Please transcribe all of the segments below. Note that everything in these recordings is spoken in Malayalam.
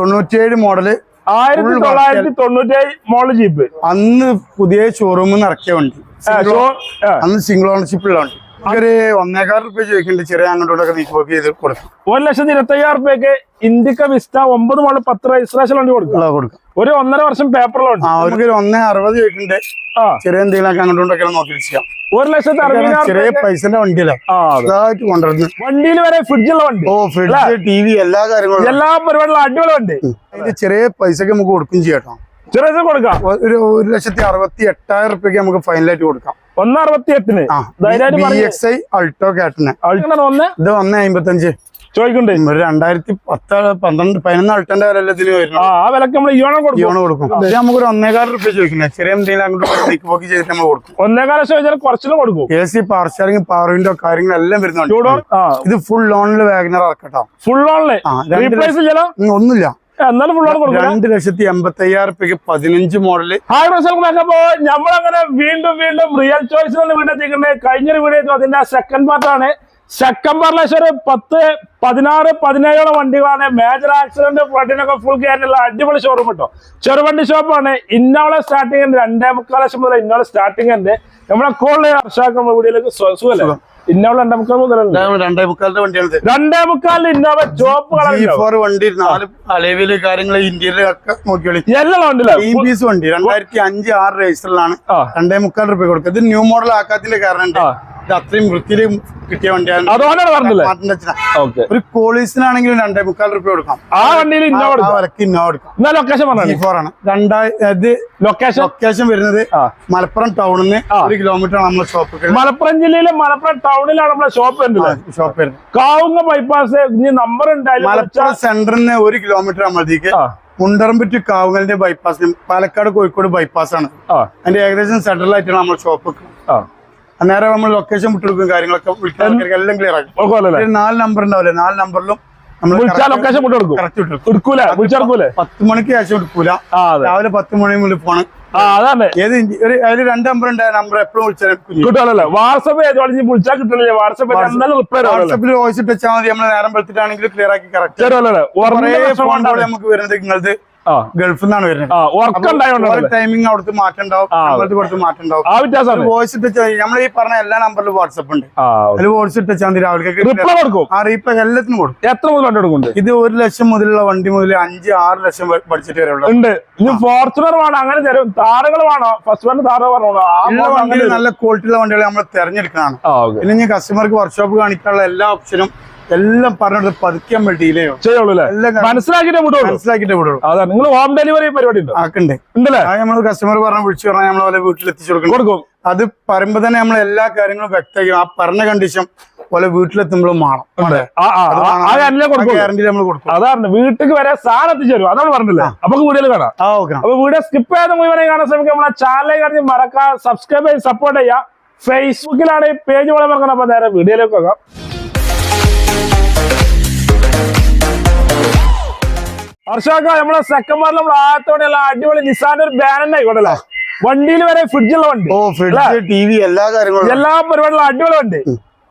തൊണ്ണൂറ്റിയേഴ് മോഡൽ ആയിരത്തി തൊള്ളായിരത്തി തൊണ്ണൂറ്റിയേഴ് മോഡൽ ജീപ്പ് അന്ന് പുതിയ ഷോറൂമിൽ നിന്ന് ഇറക്കിയ വണ്ടി. അന്ന് സിംഗിൾ ഓണർഷിപ്പ് ഉള്ള വണ്ടി. ഒരു ഒന്നേകാൽ റുപ്യ ചോദിക്കുന്നുണ്ട്. ചെറിയ അങ്ങോട്ടൊക്കെ നീക്കി ചെയ്ത് കൊടുക്കും. ഒരു ലക്ഷത്തി ഇരുപത്തി അയ്യായിരം റുപ്യക്ക് ഇന്ത്യക്ക വിസ്റ്റ ഒമ്പത് മോഡൽ പത്ത് രജിസ്ട്രേഷൻ വണ്ടി കൊടുക്കുക കൊടുക്കും. ഒരു ഒന്നര വർഷം പേപ്പറിലുണ്ട് ഒരു ഒന്നേ അറുപത് ചോദിക്കുന്നുണ്ട് ചെറിയ എന്തെങ്കിലും അങ്ങോട്ടൊക്കെ നോക്കി ചെയ്യാം. ഒരു ലക്ഷത്തി അറുപതിനായിരം ചെറിയ പൈസ പൈസന്റെ കൊണ്ടുവരുന്നത്. വണ്ടിയിൽ വരെ ഫ്രിഡ്ജുള്ള വണ്ടി. ഓ ഫ്രിഡ്ജ് ടി വി എല്ലാ കാര്യങ്ങളും എല്ലാ പരിപാടികളും അടിപൊളി വണ്ടി. അതിന്റെ ചെറിയ പൈസക്ക് നമുക്ക് കൊടുക്കും ചെയ്യാം ചെറിയ പൈസ കൊടുക്കാം. ഒരു ഒരു ലക്ഷത്തി അറുപത്തി എട്ടായിരം റുപ്യക്ക് നമുക്ക് ഫൈനലായിട്ട് കൊടുക്കാം. ഒന്ന് അറുപത്തി എട്ടിന് അൾട്ടോ ഒന്ന് ഇത് ഒന്ന് അമ്പത്തഞ്ച്. ചോദിക്കണ്ടേ. ഒരു രണ്ടായിരത്തി പത്ത് പന്ത്രണ്ട് പതിനൊന്ന് അൾട്ടന്റെ വില ഇതിന് ആ വരുന്നു ആ വിലക്ക് നമ്മൾ ഇയോണം കൊടുക്കും. ഇയോണോ കൊടുക്കും. ഇത് നമുക്ക് ഒരു ഒന്നേകാല റുപ്യ ചോദിക്കുന്നത് ചെറിയ എന്തെങ്കിലും അങ്ങോട്ട് പോക്കി ചെയ്തിട്ട് നമ്മൾ കൊടുക്കും. ഒന്നേകാല ചോദിച്ചാൽ കുറച്ചിലും കൊടുക്കും. A C power steering power window കാര്യങ്ങളെല്ലാം വരുന്നുണ്ട് ഇത് ഫുൾ ലോണിൽ വാഗനർ ഇറക്കട്ടോ ഫുൾ ലോണിൽ ഒന്നുമില്ല. രണ്ട് ലക്ഷത്തി എൺപത്തി അയ്യായിരം റുപ്യക്ക് പതിനഞ്ച് മോഡൽ ഹായ് നമ്മളങ്ങനെ വീണ്ടും വീണ്ടും റിയൽ ചോയ്സ് തന്നെ വീണ്ടും എത്തിക്കുന്നത് കഴിഞ്ഞൊരു വീഡിയോ അതിന്റെ സെക്കൻഡ് പാർട്ടാണ് ഒരു പത്ത് പതിനാറ് പതിനേഴോളം വണ്ടികളാണ് മേജർ ആക്സിഡന്റ് ഫ്ലഡിനൊക്കെ ഫുൾ കയറിയുള്ള അടിപൊളി ഷോറൂം കേട്ടോ ചെറുവണ്ടി ഷോപ്പാണ് ഇന്നോളെ സ്റ്റാർട്ടിംഗ് ഉണ്ട്. രണ്ടേ മുക്കാൽ ലക്ഷം മുതൽ ഇന്നോളെ സ്റ്റാർട്ടിംഗ് ഉണ്ട്. നമ്മളെ കോളിലെ ഹർഷാക്ക വീഡിയോയിലേക്ക് സുഖല്ലേ? ഇന്നോളെ രണ്ടേ മുക്കാൽ മുതലുണ്ട് രണ്ടേ മുക്കാലിന്റെ വണ്ടിയാണ് രണ്ടേ മുക്കാലിന് ഇന്നോവ ചോപ്പ് കളർ വണ്ടി നാല് അലവിൽ കാര്യങ്ങൾ ഇന്ത്യയിലെ ഒക്കെ നോക്കിയോളി എല്ലാം ഉണ്ടല്ലേ? വണ്ടി രണ്ടായിരത്തി അഞ്ച് ആറ് രജിസ്റ്ററിലാണ്. രണ്ടേ മുക്കാൽ റുപ്യ കൊടുക്കുക. ഇത് ന്യൂ മോഡൽ ആക്കാത്തിന്റെ കാരണം. ഇത് അത്രയും വൃത്തിയിൽ കിട്ടിയ വണ്ടിയാണ്. അതുകൊണ്ടാണ് പറഞ്ഞില്ലേ. ഓക്കെ. ഒരു കോളീസിനാണെങ്കിലും രണ്ടേ മുക്കാൽ റുപ്യ കൊടുക്കാം. ആ വണ്ടിയിൽ ഇന്നോവ ആ എടുക്കാം വിലക്ക് ഇന്നോവ എടുക്കാം എന്നാ ലൊക്കേഷൻ പറഞ്ഞു ഫോർ ആണ്. രണ്ടായി ഇത് ലൊക്കേഷൻ ലൊക്കേഷൻ വരുന്നത് മലപ്പുറം ടൗണിൽ നിന്ന്. ഒരു കിലോമീറ്റർ ആണ് നമ്മുടെ ഷോപ്പ് മലപ്പുറം ജില്ലയിലെ മലപ്പുറം ടൗണിലാണ് നമ്മുടെ ഷോപ്പ് വരുന്നത് ഷോപ്പ് വരുന്നത്. കാവുങ്ങ ബൈപ്പാസ് ഇനി നമ്പർ ഉണ്ടായാലും മലപ്പുറം സെന്ററിന് നിന്ന് ഒരു കിലോമീറ്റർ നമ്മളത്തേക്ക് ആ. മുണ്ടറമ്പ് ടു കാവുങ്ങലിന്റെ ബൈപ്പാസ് പാലക്കാട് കോഴിക്കോട് ബൈപ്പാസ് ആണ്. അതിന്റെ ഏകദേശം സെന്ററിലായിട്ടാണ് നമ്മുടെ ഷോപ്പ് ആ. അന്നേരം നമ്മൾ ലൊക്കേഷൻ വിട്ടെടുക്കും കാര്യങ്ങളൊക്കെ എല്ലാം ക്ലിയർ ആക്കും നാല് നമ്പർ ഉണ്ടാവില്ലേ? നാല് നമ്പറിലും ലൊക്കേഷൻ വിട്ടെടുക്കും. പത്ത് മണിക്ക് ശേഷം എടുക്കൂല. രാവിലെ പത്ത് മണി മുതൽ പോണം. ഏത് രണ്ട് നമ്പർ ഉണ്ട് നമ്പർ എപ്പോഴും വിളിച്ചാൽ വാട്സപ്പ് വിളിച്ചാൽ വാട്സപ്പ് വാട്സപ്പിൽ വോയിസ് ഇട്ടാൽ വെച്ചാൽ മതി. നമ്മൾ നേരം വെളുത്തിട്ടാണെങ്കിൽ ക്ലിയർ ആക്കി കറക്റ്റ് ഫോൺ നമുക്ക് വരുന്നത് നിങ്ങളത് ഗൾഫിൽ നിന്നാണ് വരുന്നത്. ടൈമിംഗ് അവിടുത്തെ മാറ്റം ഉണ്ടാവും കൊടുത്ത് മാറ്റം ഉണ്ടാവും വോയിസ് ഇട്ട് നമ്മൾ ഈ പറഞ്ഞ എല്ലാ നമ്പറിലും വാട്സപ്പ് ഉണ്ട്. അതിൽ വോയിസ് ഇട്ട് വെച്ചാൽ രാവിലെ. റിപ്ലൈ കൊടുക്കും. ആ റീപ്ലേ എല്ലാത്തിനും കൊടുക്കും. എത്ര മുതൽ വണ്ടി കൊടുക്കും ഇത് ഒരു ലക്ഷം മുതലുള്ള വണ്ടി മുതൽ അഞ്ച് ആറ് ലക്ഷം ബഡ്ജറ്റ് വരെ ഉള്ളത് ഉണ്ട്. ഇനി ഫോർച്യൂണർ വേണം? അങ്ങനെ തരും. താറുകൾ വേണോ? ഫസ്റ്റ് വണ്ടി താറ് പറഞ്ഞോ വണ്ടി നല്ല ക്വാളിറ്റിയുള്ള വണ്ടികൾ നമ്മൾ തെരഞ്ഞെടുക്കുന്നതാണ് പിന്നെ കസ്റ്റമർക്ക് വർക്ക്ഷോപ്പ് കാണിക്കാനുള്ള എല്ലാ ഓപ്ഷനും എല്ലാം പറഞ്ഞത് പതിക്കാൻ ചെയ്യും ചെയ്യുള്ളൂ മനസ്സിലാക്കിട്ടേ വിടുള്ളൂ. മനസ്സിലാക്കിയിട്ട് വിടുള്ളൂ. അതാ നിങ്ങൾ ഹോം ഡെലിവറി പരിപാടി ഉണ്ടോ ആക്കണ്ടേ. ഉണ്ടല്ലേ? നമ്മൾ കസ്റ്റമർ പറഞ്ഞ വിളിച്ചു പറഞ്ഞാൽ നമ്മൾ അവരെ വീട്ടിൽ എത്തിച്ചു കൊടുക്കും കൊടുക്കും. അത് പറയുമ്പോ തന്നെ നമ്മൾ എല്ലാ കാര്യങ്ങളും വ്യക്തമാക്കും ആ പറഞ്ഞ കണ്ടീഷൻ പോലെ വീട്ടിലെത്തുമ്പോഴും കൊടുക്കും. ഗ്യാരണ്ടി നമ്മൾ കൊടുക്കും. അതാണ് വീട്ടിൽ വരെ സാധനം എത്തിച്ചേരും. അതാണ് പറഞ്ഞില്ലേ? അപ്പൊ വീഡിയോയിൽ കാണാം. അപ്പൊ വീഡിയോ സ്കിപ്പ് ചെയ്ത് മുഴുവനെ കാണാൻ ശ്രമിക്കുക. നമ്മളെ ചാനലിൽ കഴിഞ്ഞ് മറക്കാം സബ്സ്ക്രൈബ് ചെയ്ത് സപ്പോർട്ട് ചെയ്യാം ഫേസ്ബുക്കിലാണ് ഈ പേജ് പോലെ മറക്കണം. അപ്പൊ നേരെ വീഡിയോയിലേക്ക് പോകാം. ഹർഷാക്ക നമ്മളെ സെക്കൻഡ് പാർട്ടിൽ നമ്മൾ ആയത്തോടെയുള്ള അടിപൊളി നിസാന്റെ ഒരു ബാനർ ആയിക്കോട്ടെ വണ്ടിയിൽ വരെ ഫ്രിഡ്ജുള്ള വണ്ടി ഓ ഫ്രിഡ്ജ് ടി വി എല്ലാ കാര്യങ്ങളും. എല്ലാ പരിപാടികളും അടിപൊളി വണ്ടി.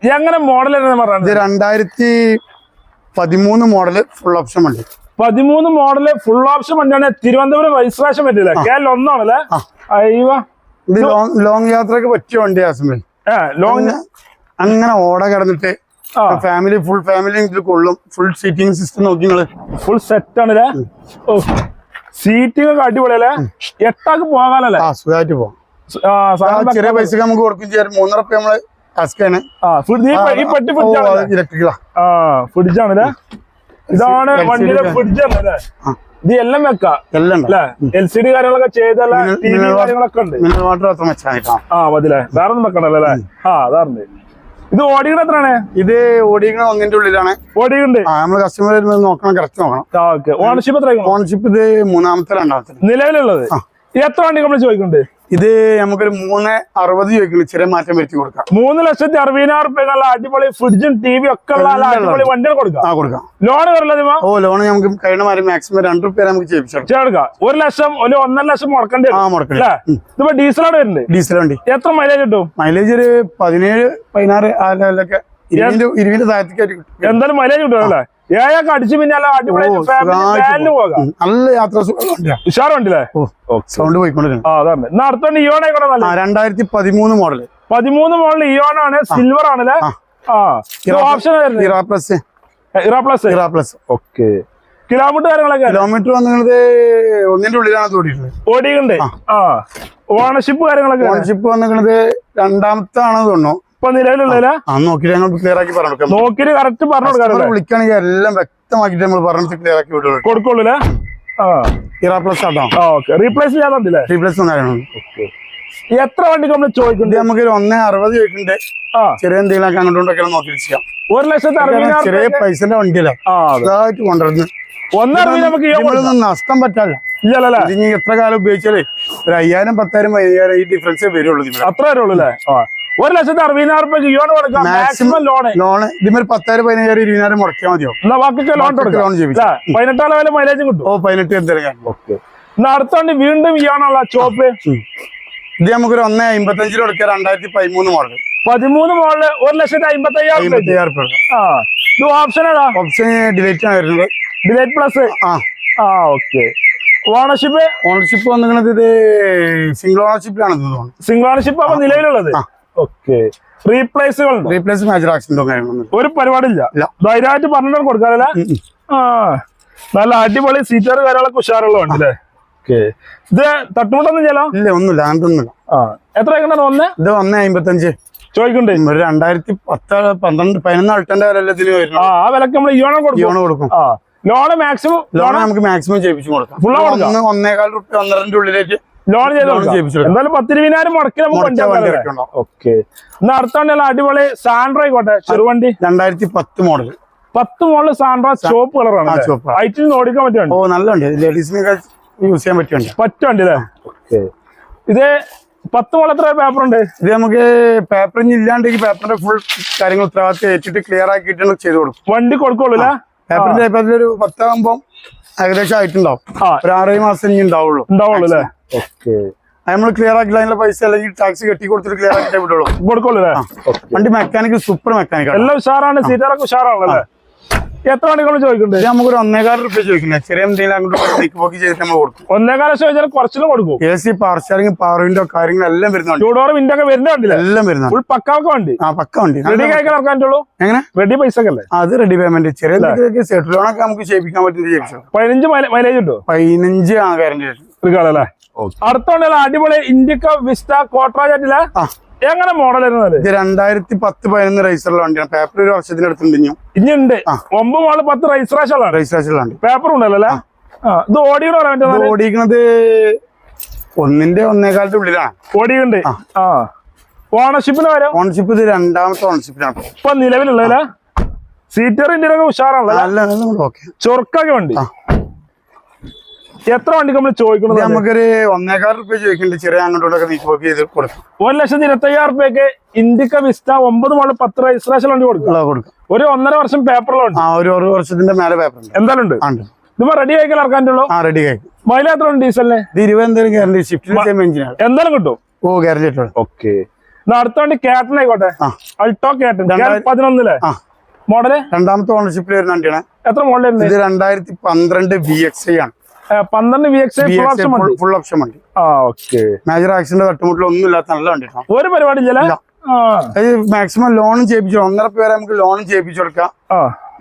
എങ്ങനെ മോഡൽ ഇത് രണ്ടായിരത്തി പതിമൂന്ന് മോഡൽ ഫുൾ ഓപ്ഷൻ വണ്ടി. പതിമൂന്ന് മോഡൽ ഫുൾ ഓപ്ഷൻ വണ്ടിയാണ്. തിരുവനന്തപുരം രജിസ്ട്രേഷൻ പറ്റില്ല? കേരളം ഒന്നാണല്ലേ ഇത് ലോങ് യാത്രയ്ക്ക് പറ്റിയ വണ്ടി ആസമേ ഏ ലോങ് അങ്ങനെ ഓട കിടന്നിട്ട് ഫാമിലി ഫുൾ ഫാമിലി ഇതിൽ കൊള്ളും. ഫുൾ സീറ്റിംഗ് സിസ്റ്റം നോക്കി നിങ്ങൾ. ഫുൾ സെറ്റ് ആണല്ലേ? ഓ സീറ്റിംഗ് ഒക്കെ അടിപൊളിയല്ലേ? എട്ടാക്ക് പോകാനല്ലേ സുഖമായിട്ട് പോവാം. ചെറിയ പൈസക്ക് നമുക്ക് കൊടുക്കും ചെയ്യാം. മൂന്നര റുപ്യ നമ്മൾ ടാസ്കാണ് ഫ്രിഡ്ജ് ആണല്ലേ? ഇതാണ് വണ്ടിയുടെ ഫ്രിഡ്ജ് ആണല്ലേ. ഇത് എല്ലാം വെക്കാം എൽ സി ഡി കാര്യങ്ങളൊക്കെ ചെയ്തല്ല കാര്യങ്ങളൊക്കെ ഉണ്ട്. ആ മതിലേ വേറെ ഒന്നും വെക്കണ്ടല്ലേ അല്ലേ? ആ അതാറുണ്ട് ഇത് ഓടിക്കണ എത്രയാണ്? ഇത് ഓടിക്കണ ഒന്നിന്റെ ഉള്ളിലാണ്. ഓടിയുണ്ട് ആ നമ്മൾ കസ്റ്റമർ വരുമ്പോൾ നോക്കണം കറക്റ്റ് നോക്കണം. ഓക്കെ ഓണർഷിപ്പ് എത്ര ഓണർഷിപ്പ് ഇത് മൂന്നാമത്തെ രണ്ടാമത്തെ. നിലവിലുള്ളത്. എത്ര വണ്ടി നമ്മൾ ചോദിക്കുന്നുണ്ട്? ഇത് നമുക്കൊരു മൂന്ന് അറുപത് ചോദിക്കുന്നു ചെറിയ മാറ്റം വരുത്തി കൊടുക്കാം. മൂന്ന് ലക്ഷത്തി അറുപതിനായിരം രൂപ നല്ല അടിപൊളി ഫ്രിഡ്ജും ടി വി ഒക്കെ അടിപൊളി വണ്ടികൾ കൊടുക്കാം. ആ കൊടുക്കാം. ലോൺ വരില്ല ഓ ലോൺ നമുക്ക് കഴിഞ്ഞ മാറി മാക്സിമം രണ്ട് റുപ്യ നമുക്ക് ചെയ്യിപ്പിച്ചെടുക്കാം. ഒരു ലക്ഷം ഒരു ഒന്നര ലക്ഷം മുടക്കേണ്ടി ആ മുടക്കില്ല അല്ലേ? ഇതിപ്പോ ഡീസലാണ് വരുന്നത് ഡീസൽ വണ്ടി. എത്ര മൈലേജ് കിട്ടും? മൈലേജ് ഒരു പതിനേഴ് പതിനാറ് ആ ലെവലൊക്കെ താഴത്തേക്ക് എന്തായാലും മൈലേജ് ഏഴൊക്കെ അടിച്ചു നല്ല യാത്ര സൗണ്ട് പോയിക്കൊണ്ടിരുന്നു എന്നാ അടുത്തോണ്ട് ഇയോൺ ആയിക്കോട്ടെ നല്ല രണ്ടായിരത്തി പതിമൂന്ന് മോഡൽ പതിമൂന്ന് മോഡൽ ഇയോൺ ആണ്. സിൽവർ ആണല്ലേ option Era plus Era plus Era plus okay. Kilometre കാര്യങ്ങളൊക്കെ? കിലോമീറ്റർ വന്നത് ഒന്നിന്റെ ഉള്ളിലാണ് ഓടിയിട്ടുള്ളത്. ഓടിയിട്ടുണ്ട്. ആ. ഓണർഷിപ്പ് കാര്യങ്ങളൊക്കെ? ഓണർഷിപ്പ് വന്നിട്ട് രണ്ടാമത്തെ ആണെന്ന് തോന്നുന്നു. ഇപ്പൊ നിലവിലുള്ള ഞങ്ങൾ ക്ലിയർ ആക്കി പറഞ്ഞു കറക്റ്റ് പറഞ്ഞു വിളിക്കുകയാണെങ്കിൽ എല്ലാം വ്യക്തമാക്കിട്ട് നമ്മൾ പറഞ്ഞിട്ട് ക്ലിയർ ആക്കി വിടുള്ളൂ ആട്ടോ? ഓക്കെ. റീപ്ലേസ് എത്ര വണ്ടി നമ്മൾ ചോദിക്കുന്നുണ്ട്? നമുക്ക് ഒന്നേ അറുപത് ചോദിക്കുന്നുണ്ട്. ചെറിയ എന്തെങ്കിലും ഒക്കെ നോക്കി ചെയ്യാം. ഒരു ലക്ഷത്തി അറുപതിനായിരം ചെറിയ പൈസ പൈസന്റെ വണ്ടിയല്ല? ആ അതെ. ഇതായിട്ട് കൊണ്ടുവരുന്നത്. നമുക്ക് നഷ്ടം പറ്റാല്ല ഇല്ലല്ലേ ഇനി എത്ര കാലം ഉപയോഗിച്ചാലേ? ഒരു അയ്യായിരം പത്തായിരം പതിനായിരം ഈ ഡിഫറൻസ് വരുള്ളൂ അത്ര വരുള്ളൂ ഉള്ളൂ അല്ലേ ഒരു ലക്ഷത്തി അറുപതിനായിരം രൂപ ലോൺ കൊടുക്കാം. മാക്സിമം ലോണ് ലോണ് ഇതിമൊരു പത്തായിരം പതിനായിരം ഇരുപതിനായിരം മുടക്കിയാൽ മതിയോ? എന്നാ ബാക്കി ലോൺ കൊടുക്കാം. ലോൺ പതിനെട്ടാം ലെവൽ മൈലേജും കിട്ടും. ഓ പതിനെട്ട് എന്താ ഓക്കെ. എന്നാ അടുത്തോണ്ട് വീണ്ടും ഇയാണുള്ള ചോപ്പ് ഇത് നമുക്കൊരു ഒന്നേ അമ്പത്തഞ്ചിൽ കൊടുക്കുക രണ്ടായിരത്തി പതിമൂന്ന് മോഡൽ പതിമൂന്ന് മോഡൽ ഒരു ലക്ഷത്തി അമ്പത്തി അയ്യായിരം ആ ഇത് ഓപ്ഷൻ ഏതാ? ഓപ്ഷൻ ഡിലേറ്റ് ആണ് വരുന്നത്. ഡിലൈറ്റ് പ്ലസ് ആ. ആ ഓക്കെ. ഓണർഷിപ്പ് ഓണർഷിപ്പ് വന്നിരിക്കുന്നത് ഇത് സിംഗിൾ ഓണർഷിപ്പിലാണ് സിംഗിൾ ഓണർഷിപ്പ് അപ്പൊ നിലവിലുള്ളത്? ആ. ഓക്കെ റീപ്ലേസുകൾ ഉണ്ടോ? റീപ്ലേസ് മേജർ ആക്സിഡന്റോ കാര്യങ്ങളൊന്നും ഒരു പരിപാടിയില്ല. ധൈര്യമായിട്ട് പറഞ്ഞിട്ട് കൊടുക്കാറല്ലേ. ആ. നല്ല അടിപൊളി സീറ്റർ കാര്യങ്ങളൊക്കെ ഉഷാറുള്ള ഉണ്ട് അല്ലേ ഓക്കെ ഇത് തട്ടുമുട്ടൊന്നും ചെയ്യാലോ ഇല്ല ഒന്നുമില്ല. അങ്ങനത്തൊന്നുമില്ല ആ. എത്ര ഏക്കണ്ടാണ് ഒന്ന് ഇത് ഒന്നേ അമ്പത്തഞ്ച് ചോദിക്കണ്ടേ. ഒരു രണ്ടായിരത്തി പത്ത് പന്ത്രണ്ട് പതിനൊന്ന് അൾട്ടന്റെ വില ആ വരുന്നു ആ വിലക്ക് നമ്മൾ ഇയോണം കൊടുക്കും. കൊടുക്കും. ആ. ലോണ് മാക്സിമം ലോണ് നമുക്ക് മാക്സിമം ചെയ്യിപ്പിച്ചു കൊടുക്കാം. ഫുള്ള് കൊടുക്കാം? ഒന്ന് ഒന്നേകാൽ റുപ്യ ഒന്നരന്റെ ഉള്ളിലേക്ക് ലോൺ ചെയ്ത്. എന്തായാലും പത്തിരുപതിനായിരം മുടക്കി നമുക്ക്. ഓക്കെ. എന്നാ അടുത്തോണ്ടല്ല അടിപൊളി സാൻഡ്രോ ആയിക്കോട്ടെ. ചെറുവണ്ടി. രണ്ടായിരത്തി പത്ത് മോഡൽ. പത്ത് മോഡൽ സാൻഡ്ര ചോപ്പ് കളറാണ് ചുവപ്പ്. ഹൈറ്റിൽ ഓടിക്കാൻ ഓ നല്ല വണ്ടി. ലേഡീസിനൊക്കെ യൂസ് ചെയ്യാൻ പറ്റുണ്ട് പറ്റുണ്ട് അല്ലേ? ഇത് പത്ത് മോൾ എത്ര പേപ്പർ ഉണ്ട്? ഇത് നമുക്ക് പേപ്പർ ഇല്ലാണ്ട് ഈ പേപ്പറിന്റെ ഫുൾ കാര്യങ്ങൾ ഉത്തരവാദിത്തം ഏറ്റിട്ട് ക്ലിയർ ആക്കിയിട്ട് ചെയ്ത് കൊടുക്കും. വണ്ടി കൊടുക്കുള്ളൂ അല്ലേ? പേപ്പറിന്റെ പേപ്പറിൽ ഒരു പത്താകുമ്പോൾ ഏകദേശം ആയിട്ടുണ്ടാവും. ഒരു ആറേഴ് മാസം ഇനി ഉണ്ടാവുള്ളൂ. ഉണ്ടാവുള്ളൂ അല്ലേ? ഓക്കെ. നമ്മൾ ക്ലിയർ ആക്കില്ല അതിന്റെ പൈസ അല്ലെങ്കിൽ ടാക്സി കെട്ടി കൊടുത്തിട്ട് ക്ലിയർ ആക്കിട്ടേ വിടുള്ളൂ. കൊടുക്കുള്ളൂ വണ്ടി മെക്കാനിക് സൂപ്പർ മെക്കാനിക് എല്ലാം ഉഷാറാണ് സീറ്റാറൊക്കെ ഉഷാറാണല്ലേ എത്ര വണ്ടികൾ ചോദിക്കുന്നുണ്ട് നമുക്കൊരു ഒന്നേകാൽ റുപ്യ ചോദിക്കുന്നത് ചെറിയ എന്തെങ്കിലും അങ്ങോട്ട് പോക്കി ചെയ്തിട്ട് നമ്മൾ കൊടുക്കും. ഒന്നേകാല ചോദിച്ചാൽ കുറച്ചിലും കൊടുക്കും. A C power steering power window കാര്യങ്ങൾ എല്ലാം വരുന്നുണ്ട്. ചൂടോറ് വിൻഡോ ഒക്കെ വരുന്നുണ്ട് എല്ലാം വരുന്നുണ്ട്. ഫുൾ പക്കാവൊക്കെ ഉണ്ട് ആ പക്ക ഉണ്ട് റെഡി കഴിക്കാൻ ഇറക്കാനുള്ളൂ എങ്ങനെ? റെഡി പൈസ ഒക്കെ അല്ലേ? അത് റെഡി പേയ്മെന്റ് ചെറിയ എന്തെങ്കിലുമൊക്കെ ലോൺ ഒക്കെ നമുക്ക് ചെയ്യിപ്പിക്കാൻ പറ്റുന്ന പതിനഞ്ച് മൈലേജ് ഉണ്ടോ? പതിനഞ്ച് ആ ഗ്യാരണ്ടി എടുക്കാളല്ലേ അടുത്ത വണ്ടിയുള്ള അടിപൊളി ഇന്ത്യക്ക വിസ്റ്റ കോട്ടറാജ് ആ. എങ്ങനെ മോഡൽ വരുന്നത് ഇത് രണ്ടായിരത്തി പത്ത് പതിനൊന്ന് റൈസറുള്ള വണ്ടിയാണ്. പേപ്പർ ഒരു വർഷത്തിനടുത്തുണ്ട് ഇനി ഉണ്ട്. ഒമ്പത് മോൾ പത്ത് രജിസ്ട്രേഷനാണ് രജിസ്ട്രേഷനുള്ള വണ്ടി. പേപ്പർ ഉണ്ടല്ലോ അല്ലേ? ഇത് ഓടിയുടെ ഓടിക്കണത് ഒന്നിന്റെ ഒന്നേകാലത്തെ ഉള്ളിലാണ്. ഓടിയുണ്ട് ആ. ഓണർഷിപ്പിന് വരാം ഓണർഷിപ്പ് ഇത് രണ്ടാമത്തെ ഓണർഷിപ്പിലാണ് ഇപ്പൊ നിലവിലുള്ളതല്ലേ സീറ്റർ ഇന്ത്യയിലൊക്കെ ഉഷാറാണല്ലോ ചൊറുക്കൊക്കെ വണ്ടി. എത്ര വണ്ടിക്ക് നമ്മൾ ചോദിക്കുന്നത് നമുക്കൊരു ഒന്നേകാൽ റുപ്യ ചോദിക്കുന്നുണ്ട്. ചെറിയ അങ്ങോട്ടൊക്കെ നീക്കി പോക്കി ചെയ്ത് കൊടുക്കും. ഒരു ലക്ഷത്തി ഇരുപത്തി അയ്യായിരം റുപ്യക്ക് ഇന്ത്യക്ക വിസ്റ്റ ഒമ്പത് മോൾ പത്ത് രജിസ്ട്രേഷൻ വണ്ടി കൊടുക്കും. ഒരു ഒന്നര വർഷം പേപ്പറിലുണ്ട് ആ ഒരു ഒരു വർഷത്തിന്റെ മേലെ പേപ്പർ എന്തായാലും ഉണ്ട്. ഇതിപ്പോ റെഡി ആയിക്കാൻ ഇറക്കാനുള്ളൂ ആ റെഡി ആയി. മൈല എത്ര ഉണ്ട് ഡീസലിന് തിരുവനന്തപുരം ഗ്യാരണ്ടി എഞ്ചിനാണ് എന്തായാലും കിട്ടും. ഓ ഗ്യാരണ്ടി ഓക്കെ അടുത്ത വണ്ടി കേട്ടൻ ആയിക്കോട്ടെ. അൾട്ടോ കേട്ടൻ പതിനൊന്നിൽ. മോഡൽ? രണ്ടാമത്തെ ഓണർഷിപ്പിൽ വരുന്ന വണ്ടിയാണ്. എത്ര മോഡൽ ഇത് രണ്ടായിരത്തി പന്ത്രണ്ട് ബി എക്സ് ഐ ആണ്. പന്ത്രണ്ട് വി എക്സ് ഫുൾ ഓപ്ഷൻ വണ്ടി. ഓക്കെ മേജർ ആക്സിഡന്റ് തട്ടുമുട്ടിൽ ഒന്നും ഇല്ലാത്ത നല്ല വണ്ടി ഒരു പരിപാടി ഇല്ല. മാക്സിമം ലോണും ചെയ്യിപ്പിച്ചു. ഒന്നര പേരെ നമുക്ക് ലോണും ചെയ്യിപ്പിച്ചു കൊടുക്കാം.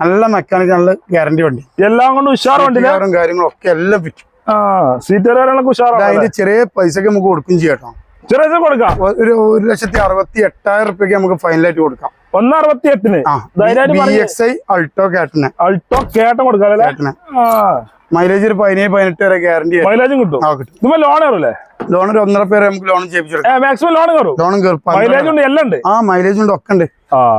നല്ല മെക്കാനിക് നല്ല ഗ്യാരണ്ടി വണ്ടി. എല്ലാം കൊണ്ടും ഉഷാർ വണ്ടി കാര്യങ്ങളും ഒക്കെ എല്ലാം പറ്റും. സീറ്റ് അതിന്റെ ചെറിയ പൈസക്ക് നമുക്ക് കൊടുക്കും ചെയ്യാം കേട്ടോ. ചെറിയ ചെറിയ കൊടുക്കാം. ഒരു ഒരു ലക്ഷത്തി അറുപത്തി എട്ടായിരം റുപ്യക്ക് നമുക്ക് ഫൈനലായിട്ട് കൊടുക്കാം. ഒന്ന് അറുപത്തി എട്ടിന് ആ ധൈര്യമായിട്ട് ബി പറയ്. എക്സ് ഐ അൾട്ടോ കാറ്റിന് അൾട്ടോ കേട്ടം കൊടുക്കാം അല്ലേ? കാറ്റിന് ആ. മൈലേജ് ഒരു പതിനേഴ് പതിനെട്ട് വരെ ഗ്യാരണ്ടി മൈലേജും കിട്ടും. കിട്ടും. ലോൺ കയറൂലേ ലോൺ ഒരു ഒന്നര പേരെ നമുക്ക് ലോൺ മാക്സിമം ലോൺ കയറും. ലോൺ കയറും. മൈലേജ് ഉണ്ട് എല്ലാം ഉണ്ട്. ആ മൈലേജ് ഉണ്ട് ഒക്കെ ഉണ്ട്.